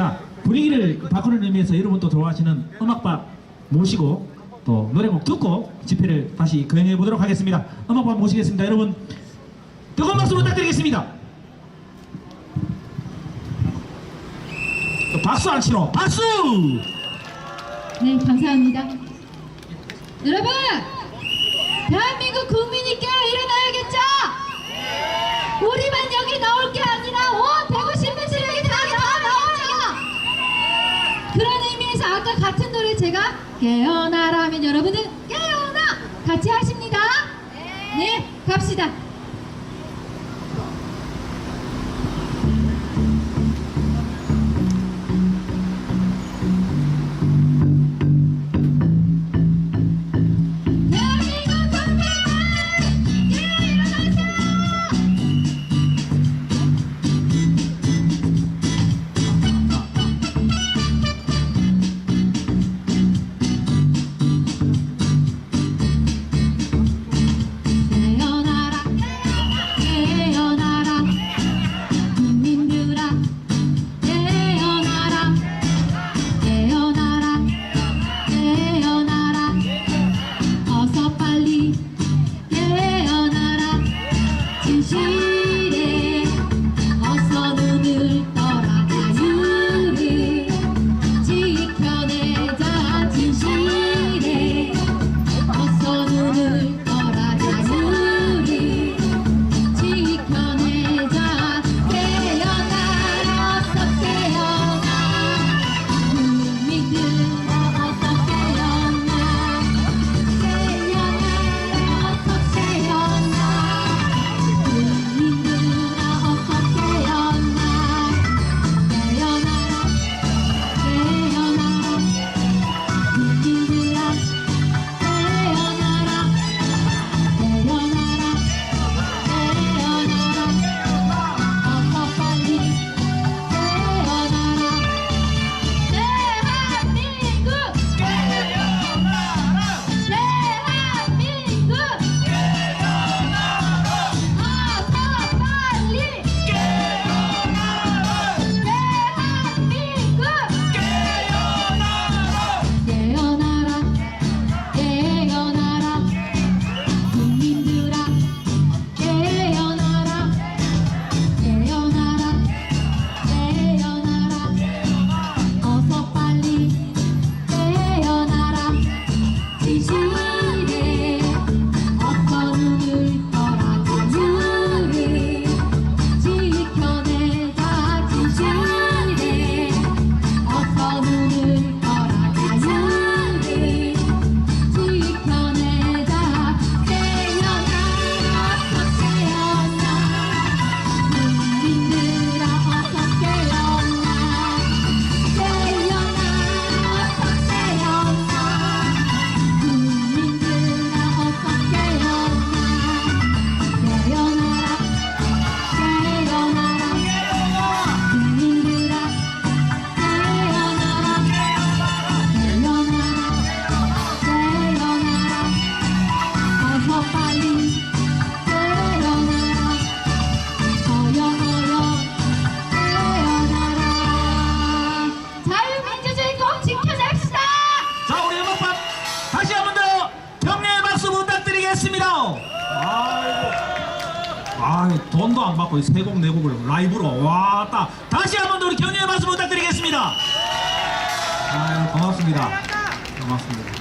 자 분위기를 바꾸는 의미에서 여러분 또 좋아하시는 음악밥 모시고 또 노래곡 듣고 집회를 다시 거행해 보도록 하겠습니다. 음악밥 모시겠습니다. 여러분 뜨거운 박수 부탁드리겠습니다. 또 박수 안 치노 박수! 네, 감사합니다. 여러분! 대한민국 국민이께 일어나야겠죠? 우리만 여기 나올 게 아니라 온 대구 시민들이 여기 다, 다 나오잖아! 그런 의미에서 아까 같은 노래 제가 깨어나라 하면 여러분은 깨어나! 같이 하십니다. 네, 갑시다. see. 아이고. 아 돈도 안 받고 세 곡 네 곡을 라이브로 왔다. 다시 한 번 더 우리 격려의 박수 부탁드리겠습니다. 아유 고맙습니다. 고맙습니다.